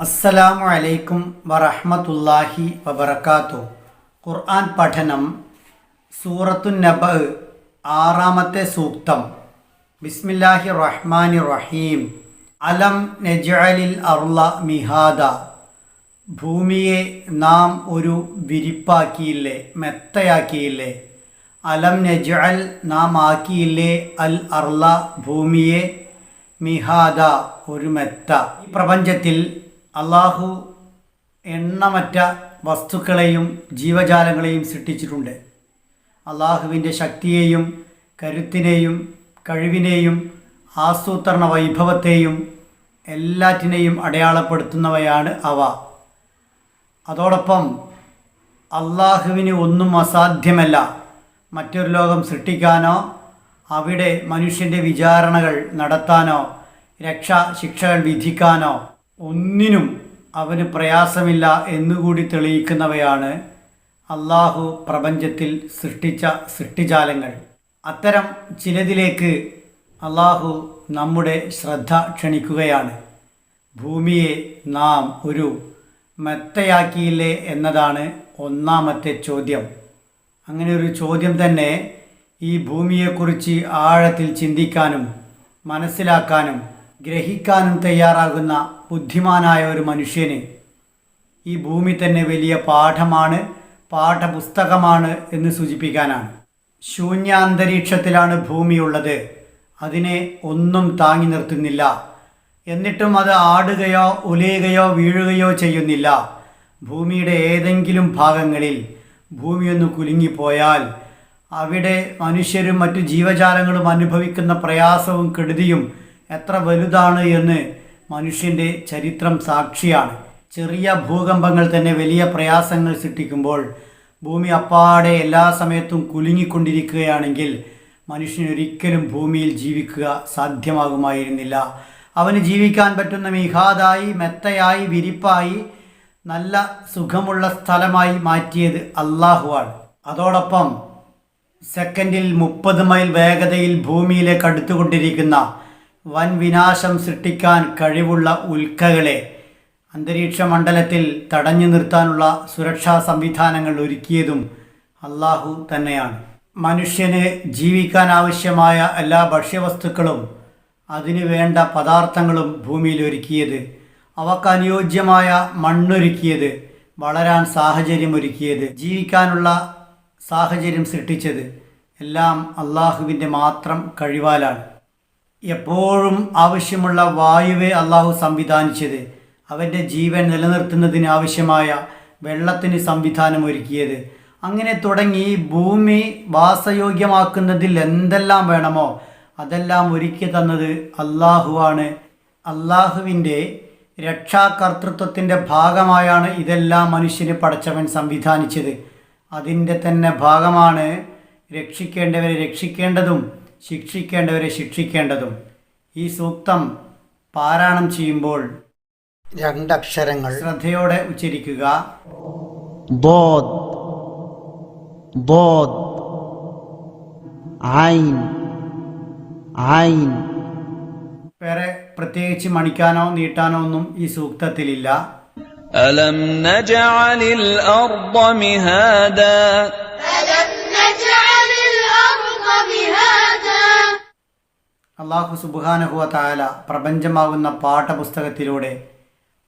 അസ്സലാമു അലൈക്കും വറഹ്മത്തുള്ളാഹി വബർക്കാത്തു ഖുർആൻ പഠനം സൂറത്തു നബ് ആറാമത്തെ സൂക്തം. ബിസ്മില്ലാഹി റഹ്മാനി റഹീം. അലം നജലിൽ അർള മിഹാദ. ഭൂമിയെ നാം ഒരു വിരിപ്പാക്കിയില്ലേ മെത്തയാക്കിയില്ലേ? അലം നജ്അൽ നാം ആക്കിയില്ലേ അൽ അർള ഭൂമിയെ മിഹാദ ഒരു മെത്ത. ഈ പ്രപഞ്ചത്തിൽ അള്ളാഹു എണ്ണമറ്റ വസ്തുക്കളെയും ജീവജാലങ്ങളെയും സൃഷ്ടിച്ചിട്ടുണ്ട്. അള്ളാഹുവിന്റെ ശക്തിയെയും കരുത്തിനെയും കഴിവിനെയും ആസൂത്രണ വൈഭവത്തെയും എല്ലാറ്റിനെയും അടയാളപ്പെടുത്തുന്നവയാണ് അവ. അതോടൊപ്പം അള്ളാഹുവിന് ഒന്നും അസാധ്യമല്ല. മറ്റൊരു ലോകം സൃഷ്ടിക്കാനോ അവിടെ മനുഷ്യന്റെ വിചാരണകൾ നടത്താനോ രക്ഷാ ശിക്ഷകൾ വിധിക്കാനോ ഒന്നിനും അവന് പ്രയാസമില്ല എന്നുകൂടി തെളിയിക്കുന്നവയാണ് അള്ളാഹു പ്രപഞ്ചത്തിൽ സൃഷ്ടിച്ച സൃഷ്ടിജാലങ്ങൾ. അത്തരം ചിലതിലേക്ക് അള്ളാഹു നമ്മുടെ ശ്രദ്ധ ക്ഷണിക്കുകയാണ്. ഭൂമിയെ നാം ഒരു മെത്തയാക്കിയില്ലേ എന്നതാണ് ഒന്നാമത്തെ ചോദ്യം. അങ്ങനെ ഒരു ചോദ്യം തന്നെ ഈ ഭൂമിയെക്കുറിച്ച് ആഴത്തിൽ ചിന്തിക്കാനും മനസ്സിലാക്കാനും ഗ്രഹിക്കാനും തയ്യാറാകുന്ന ബുദ്ധിമാനായ ഒരു മനുഷ്യന് ഈ ഭൂമി തന്നെ വലിയ പാഠമാണ് പാഠപുസ്തകമാണ് എന്ന് സൂചിപ്പിക്കാനാണ്. ശൂന്യാന്തരീക്ഷത്തിലാണ് ഭൂമിയുള്ളത്. അതിനെ ഒന്നും താങ്ങി നിർത്തുന്നില്ല. എന്നിട്ടും അത് ആടുകയോ ഉലയുകയോ വീഴുകയോ ചെയ്യുന്നില്ല. ഭൂമിയുടെ ഏതെങ്കിലും ഭാഗങ്ങളിൽ ഭൂമിയൊന്ന് കുലുങ്ങിപ്പോയാൽ അവിടെ മനുഷ്യരും മറ്റു ജീവജാലങ്ങളും അനുഭവിക്കുന്ന പ്രയാസവും കെടുതിയും എത്ര വലുതാണ് എന്ന് മനുഷ്യന്റെ ചരിത്രം സാക്ഷിയാണ്. ചെറിയ ഭൂകമ്പങ്ങൾ തന്നെ വലിയ പ്രയാസങ്ങൾ സൃഷ്ടിക്കുമ്പോൾ ഭൂമി അപ്പാടെ എല്ലാ സമയത്തും കുലുങ്ങിക്കൊണ്ടിരിക്കുകയാണെങ്കിൽ മനുഷ്യനൊരിക്കലും ഭൂമിയിൽ ജീവിക്കുക സാധ്യമാകുമായിരുന്നില്ല. അവന് ജീവിക്കാൻ പറ്റുന്ന മിഹാദായി മെത്തയായി വിരിപ്പായി നല്ല സുഖമുള്ള സ്ഥലമായി മാറ്റിയത് അള്ളാഹുവാണ് അതോടൊപ്പം സെക്കൻഡിൽ മുപ്പത് മൈൽ വേഗതയിൽ ഭൂമിയിലേക്ക് അടുത്തുകൊണ്ടിരിക്കുന്ന വൻ വിനാശം സൃഷ്ടിക്കാൻ കഴിവുള്ള ഉൽക്കകളെ അന്തരീക്ഷ മണ്ഡലത്തിൽ തടഞ്ഞു നിർത്താനുള്ള സുരക്ഷാ സംവിധാനങ്ങൾ ഒരുക്കിയതും അള്ളാഹു തന്നെയാണ്. മനുഷ്യന് ജീവിക്കാൻ ആവശ്യമായ എല്ലാ ഭക്ഷ്യവസ്തുക്കളും അതിനു വേണ്ട പദാർത്ഥങ്ങളും ഭൂമിയിൽ ഒരുക്കിയത് അവക്ക് അനുയോജ്യമായ മണ്ണൊരുക്കിയത് വളരാൻ സാഹചര്യം ഒരുക്കിയത് ജീവിക്കാനുള്ള സാഹചര്യം സൃഷ്ടിച്ചത് എല്ലാം അള്ളാഹുവിന്റെ മാത്രം കഴിവാലാണ്. എപ്പോഴും ആവശ്യമുള്ള വായുവെ അള്ളാഹു സംവിധാനിച്ചത്. അവന്റെ ജീവൻ നിലനിർത്തുന്നതിന് ആവശ്യമായ വെള്ളത്തിന് സംവിധാനം ഒരുക്കിയത്. അങ്ങനെ തുടങ്ങി ഭൂമി വാസയോഗ്യമാക്കുന്നതിൽ എന്തെല്ലാം വേണമോ അതെല്ലാം ഒരുക്കി തന്നത് അള്ളാഹുവാണ് അള്ളാഹുവിന്റെ രക്ഷാകർത്തൃത്വത്തിന്റെ ഭാഗമായാണ് ഇതെല്ലാം മനുഷ്യന് പടച്ചവൻ സംവിധാനിച്ചത്. അതിന്റെ തന്നെ ഭാഗമാണ് രക്ഷിക്കേണ്ടവരെ രക്ഷിക്കേണ്ടതും ശിക്ഷിക്കേണ്ടവരെ ശിക്ഷിക്കേണ്ടതും ഈ സൂക്തം പാരായണം ചെയ്യുമ്പോൾ രണ്ടക്ഷരങ്ങൾ. ശ്രദ്ധയോടെ ഉച്ചരിക്കുക. ബോധ് ബോധ് ആയിൻ ആയിൻ. വേറെ പ്രത്യേകിച്ച് മണിക്കാനോ നീട്ടാനോ ഒന്നും ഈ സൂക്തത്തിലില്ല. അലം നജഅലിൽ അർദ മിഹാദ. അള്ളാഹു സുബാനഹുവ താല പ്രപഞ്ചമാകുന്ന പാഠപുസ്തകത്തിലൂടെ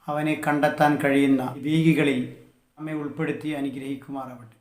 അവനെ കണ്ടെത്താൻ കഴിയുന്ന വീഗികളിൽ അമ്മയെ ഉൾപ്പെടുത്തി അനുഗ്രഹിക്കുമാറാവട്ടെ.